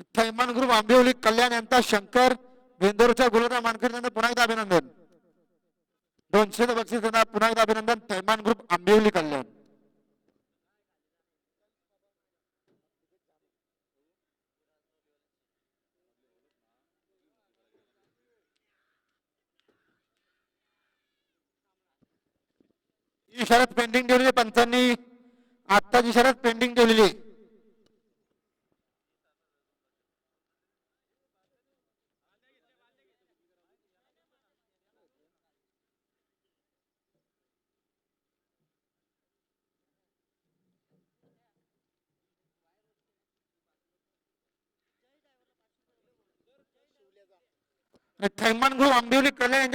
थैमान ग्रुप आंबिवली कल्याण यांचा शंकर भेंदोरच्या गुलाबराव मानकर यांना पुन्हा एकदा अभिनंदन. दोनशे बक्षीस यांना पुन्हा एकदा अभिनंदन थैमान ग्रुप आंबिवली कल्याण. ही शरद पेंडिंग ठेवलेली पंचांनी. आत्ताची शरद पेंडिंग ठेवलेली आहे. थैमान ग्रुप आंबिवली कल्याण यांच्या